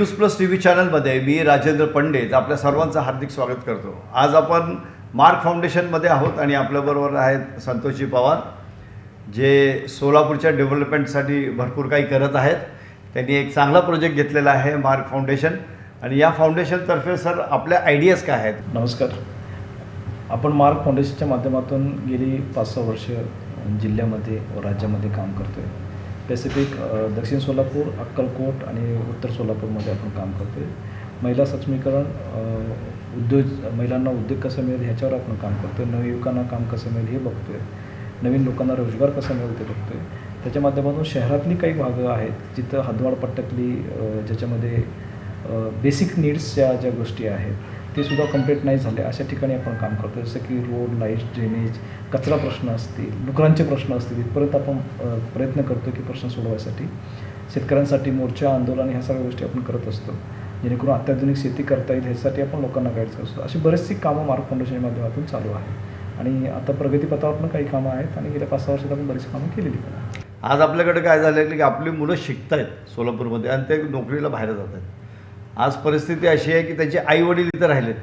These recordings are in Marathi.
न्यूज प्लस टी व्ही चॅनलमध्ये मी राजेंद्र पंडित आपल्या सर्वांचं हार्दिक स्वागत करतो. आज आपण मार्क फाउंडेशनमध्ये आहोत आणि आपल्याबरोबर आहेत संतोषजी पवार जे सोलापूरच्या डेव्हलपमेंटसाठी भरपूर काही करत आहेत. त्यांनी एक चांगला प्रोजेक्ट घेतलेला आहे मार्क फाउंडेशन. आणि या फाउंडेशनतर्फे सर आपल्या आयडियाज काय आहेत? नमस्कार. आपण मार्क फाउंडेशनच्या माध्यमातून गेली पाच सहा वर्ष जिल्ह्यामध्ये व राज्यामध्ये काम करतो आहे स्पेसिफिक दक्षिण सोलापूर अक्कलकोट आणि उत्तर सोलापूरमध्ये आपण काम करतो आहे महिला सक्षमीकरण उद्योग महिलांना उद्योग कसं मिळेल ह्याच्यावर आपण काम करतो आहे नवयुवकांना काम कसं मिळेल हे बघतो आहे नवीन लोकांना रोजगार कसा मिळेल ते बघतो आहे त्याच्या माध्यमातून शहरातली काही भागं आहेत जिथं हदवाड पट्ट्यातली ज्याच्यामध्ये बेसिक नीड्सच्या ज्या गोष्टी आहेत ते सुद्धा कंप्लीट नाही झाले. अशा ठिकाणी आपण काम करतो. जसं की रोड लाइट ड्रेनेज कचरा प्रश्न असतील डुकरांचे प्रश्न असतील इथपर्यंत आपण प्रयत्न करतो की प्रश्न सोडवायसाठी. शेतकऱ्यांसाठी मोर्चा आंदोलन ह्या सगळ्या गोष्टी आपण करत असतो. जेणेकरून अत्याधुनिक शेती करता येईल ह्यासाठी आपण लोकांना गाईड करत असतो. अशी बरेचशी कामं मार्क फाउंडेशनच्या माध्यमातून चालू आहे आणि आता प्रगतीपथावर पण काही कामं आहेत आणि गेल्या पाच सहा वर्षात आपण बरीच कामं केलेली पण आहेत. आज आपल्याकडे काय झालं की आपली मुलं शिकत आहेत सोलापूरमध्ये आणि ते नोकरीला बाहेर जात आहेत आज परिस्थिती अशी आहे की त्याचे आई वडील इथं राहिलेत.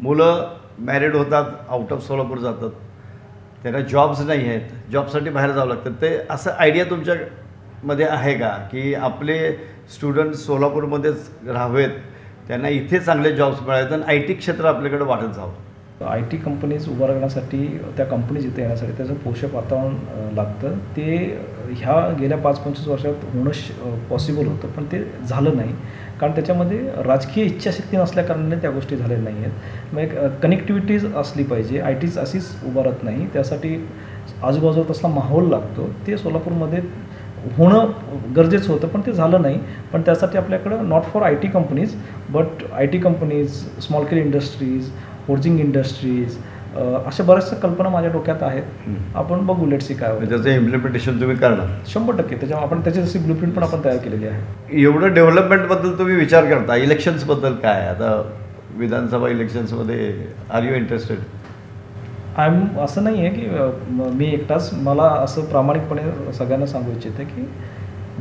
मुलं मॅरिड होतात आउट ऑफ सोलापूर जातात. त्यांना जॉब्स नाही आहेत. जॉबसाठी बाहेर जावं लागतं. ते असं आयडिया तुमच्यामध्ये आहे का? की आपले स्टुडंट सोलापूरमध्येच राहावेत. त्यांना इथे चांगले जॉब्स मिळावेत आणि आय टी क्षेत्र आपल्याकडे वाढत जावं. आय टी कंपनीज उभं राहण्यासाठी त्या कंपनीज इथे येण्यासाठी त्याचं पोषक वातावरण लागतं. ते ह्या गेल्या पाच पंचवीस वर्षात होणं पॉसिबल होतं पण ते झालं नाही. कारण त्याच्यामध्ये राजकीय इच्छाशक्ती नसल्याकारणाने त्या गोष्टी झालेल्या नाही आहेत. मग एक कनेक्टिव्हिटीज असली पाहिजे आय टीज अशीच उभारत नाही. त्यासाठी आजूबाजूला तसला माहोल लागतो. ते सोलापूरमध्ये होणं गरजेचं होतं पण ते झालं नाही. पण त्यासाठी आपल्याकडं not for I T companies but I T companies small care industries forging industries अशा बऱ्याचशा कल्पना माझ्या डोक्यात आहेत. आपण बघू लेटसी काय होतं. त्याचं इम्प्लिमेंटेशन तुम्ही करणार. शंभर टक्के. त्याच्या आपण त्याची जशी ब्लूप्रिंट पण आपण तयार केलेली आहे. एवढं डेव्हलपमेंटबद्दल तुम्ही विचार करता. इलेक्शन्सबद्दल काय? आता विधानसभा इलेक्शन्समध्ये are you interested I am असं नाही आहे की मी एकटाच. मला असं प्रामाणिकपणे सगळ्यांना सांगू इच्छिते की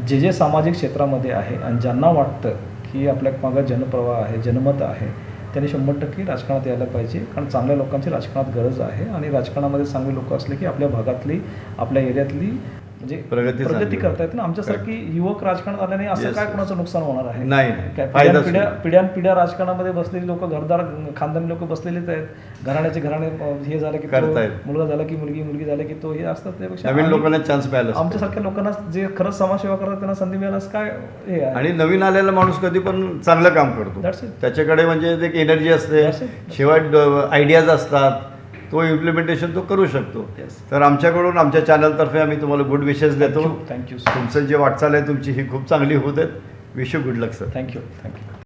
जे जे सामाजिक क्षेत्रामध्ये आहे आणि ज्यांना वाटतं की आपल्या मागं जनप्रवाह आहे जनमत आहे त्यांनी शंभर टक्के राजकारणात यायला पाहिजे. कारण चांगल्या लोकांची राजकारणात गरज आहे. आणि राजकारणामध्ये चांगले लोक असले की आपल्या भागातली आपल्या एरियातली म्हणजे प्रगती प्रगती चांगली करता येते ना आमच्यासारखी युवक राजकारणात आल्याने असं काय. कोणाचं नुकसान होणार आहे नाही, पिढ्या. पिढ्यान पिढ्या राजकारणामध्ये बसलेली लोक घरदार खानदानी लोक बसलेलेच आहेत घराण्याचे घराणे हे झालं की करतायत. मुलगा झाला की मुलगी मुलगी झाली की तो हे असतात त्यापेक्षा नवीन लोकांना चान्स मिळाला. आमच्यासारख्या लोकांना जे खरंच समाजसेवा करतात त्यांना संधी मिळाल्यास काय हे आणि नवीन आलेला माणूस कधी पण चांगलं काम करतो. त्याच्याकडे म्हणजे एक एनर्जी असते. शिवाय आयडियाज असतात तो इम्प्लिमेंटेशन तो करू शकतो. तर आमच्याकडून आमच्या चॅनलतर्फे आम्ही तुम्हाला गुड विशेस देतो. थँक्यू तुमचं जे वाटचाल आहे तुमची ही खूप चांगली होत आहेत. Wish you good luck sir thank you thank you